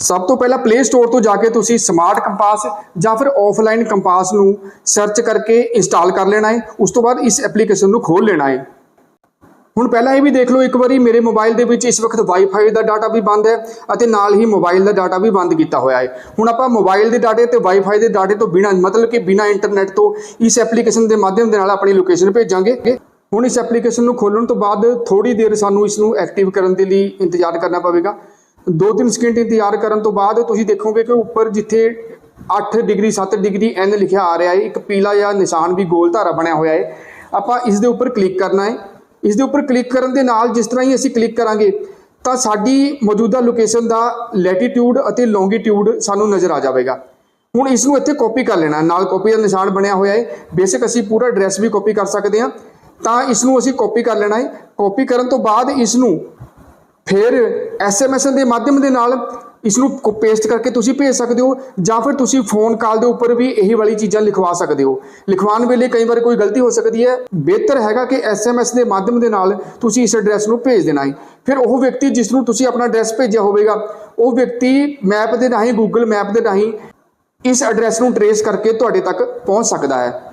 ਸਭ ਤੋਂ ਪਹਿਲਾਂ ਪਲੇ ਸਟੋਰ ਤੋਂ ਜਾ ਕੇ ਤੁਸੀਂ ਸਮਾਰਟ ਕੰਪਾਸ ਜਾਂ ਫਿਰ ਆਫਲਾਈਨ ਕੰਪਾਸ ਨੂੰ ਸਰਚ ਕਰਕੇ ਇੰਸਟਾਲ ਕਰ ਲੈਣਾ ਹੈ। ਉਸ ਤੋਂ ਬਾਅਦ ਇਸ ਐਪਲੀਕੇਸ਼ਨ ਨੂੰ ਖੋਲ ਲੈਣਾ ਹੈ। ਹੁਣ ਪਹਿਲਾਂ ਇਹ ਵੀ ਦੇਖ ਲਓ, ਇੱਕ ਵਾਰੀ ਮੇਰੇ ਮੋਬਾਈਲ ਦੇ ਵਿੱਚ ਇਸ ਵਕਤ ਵਾਈਫਾਈ ਦਾ ਡਾਟਾ ਵੀ ਬੰਦ ਹੈ ਅਤੇ ਨਾਲ ਹੀ ਮੋਬਾਈਲ ਦਾ ਡਾਟਾ ਵੀ ਬੰਦ ਕੀਤਾ ਹੋਇਆ ਹੈ। ਹੁਣ ਆਪਾਂ ਮੋਬਾਈਲ ਦੇ ਡਾਟੇ ਤੇ ਵਾਈਫਾਈ ਦੇ ਡਾਟੇ ਤੋਂ ਬਿਨਾਂ, ਮਤਲਬ ਕਿ ਬਿਨਾਂ ਇੰਟਰਨੈਟ ਤੋਂ ਇਸ ਐਪਲੀਕੇਸ਼ਨ ਦੇ ਮਾਧਿਅਮ ਦੇ ਨਾਲ ਆਪਣੀ ਲੋਕੇਸ਼ਨ ਭੇਜਾਂਗੇ। ਹੁਣ ਇਸ ਐਪਲੀਕੇਸ਼ਨ ਨੂੰ ਖੋਲਣ ਤੋਂ ਬਾਅਦ ਥੋੜੀ ਦੇਰ ਸਾਨੂੰ ਇਸ ਨੂੰ ਐਕਟਿਵ ਕਰਨ ਦੇ ਲਈ ਇੰਤਜ਼ਾਰ ਕਰਨਾ ਪਵੇਗਾ। 2-3 ਸਕਿੰਟ ਇੰਤਜ਼ਾਰ ਕਰਨ ਤੋਂ ਬਾਅਦ ਤੁਸੀਂ ਦੇਖੋਗੇ ਕਿ ਉੱਪਰ ਜਿੱਥੇ 8 ਡਿਗਰੀ 7 ਡਿਗਰੀ ਐਨ ਲਿਖਿਆ ਆ ਰਿਹਾ ਹੈ, ਇੱਕ ਪੀਲਾ ਜਿਹਾ ਨਿਸ਼ਾਨ ਵੀ ਗੋਲ ਧਾਰਾ ਬਣਿਆ ਹੋਇਆ ਹੈ। ਆਪਾਂ ਇਸ ਦੇ ਉੱਪਰ ਕਲਿੱਕ ਕਰਨਾ ਹੈ। ਇਸ ਦੇ ਉੱਪਰ ਕਲਿੱਕ ਕਰਨ ਦੇ ਨਾਲ ਜਿਸ ਤਰ੍ਹਾਂ ਹੀ ਅਸੀਂ ਕਲਿੱਕ ਕਰਾਂਗੇ, ਤਾਂ ਸਾਡੀ ਮੌਜੂਦਾ ਲੋਕੇਸ਼ਨ ਦਾ ਲੈਟੀਟਿਊਡ ਅਤੇ ਲੌਂਗੀਟਿਊਡ ਸਾਨੂੰ ਨਜ਼ਰ ਆ ਜਾਵੇਗਾ। ਹੁਣ ਇਸ ਨੂੰ ਇੱਥੇ ਕਾਪੀ ਕਰ ਲੈਣਾ। ਨਾਲ ਕਾਪੀ ਦਾ ਨਿਸ਼ਾਨ ਬਣਿਆ ਹੋਇਆ ਹੈ। ਬੇਸਿਕ ਅਸੀਂ ਪੂਰਾ ਐਡਰੈਸ ਵੀ ਕਾਪੀ ਕਰ ਸਕਦੇ ਹਾਂ। ਤਾਂ ਇਸ ਨੂੰ ਅਸੀਂ ਕਾਪੀ ਕਰ ਲੈਣਾ ਹੈ। ਕਾਪੀ ਕਰਨ ਤੋਂ ਬਾਅਦ ਇਸ ਨੂੰ ਫਿਰ ਐਸਐਮਐਸ ਦੇ ਮਾਧਿਅਮ ਦੇ ਨਾਲ ਇਸ ਨੂੰ ਪੇਸਟ ਕਰਕੇ ਤੁਸੀਂ ਭੇਜ ਸਕਦੇ ਹੋ, ਜਾਂ ਫਿਰ ਤੁਸੀਂ ਫੋਨ ਕਾਲ ਦੇ ਉੱਪਰ ਵੀ ਇਹੀ ਵਾਲੀ ਚੀਜ਼ਾਂ ਲਿਖਵਾ ਸਕਦੇ ਹੋ। ਲਿਖਵਾਉਣ ਵੇਲੇ ਕਈ ਵਾਰ ਕੋਈ ਗਲਤੀ ਹੋ ਸਕਦੀ ਹੈ। ਬਿਹਤਰ ਹੈਗਾ ਕਿ ਐਸਐਮਐਸ ਦੇ ਮਾਧਿਅਮ ਦੇ ਨਾਲ ਤੁਸੀਂ ਇਸ ਐਡਰੈਸ ਨੂੰ ਭੇਜ ਦੇਣਾ ਹੈ। ਫਿਰ ਉਹ ਵਿਅਕਤੀ ਜਿਸ ਨੂੰ ਤੁਸੀਂ ਆਪਣਾ ਐਡਰੈਸ ਭੇਜਿਆ ਹੋਵੇਗਾ, ਉਹ ਵਿਅਕਤੀ ਮੈਪ ਦੇ ਰਾਹੀਂ ਗੂਗਲ ਮੈਪ ਦੇ ਰਾਹੀਂ ਇਸ ਐਡਰੈਸ ਨੂੰ ਟਰੇਸ ਕਰਕੇ ਤੁਹਾਡੇ ਤੱਕ ਪਹੁੰਚ ਸਕਦਾ ਹੈ।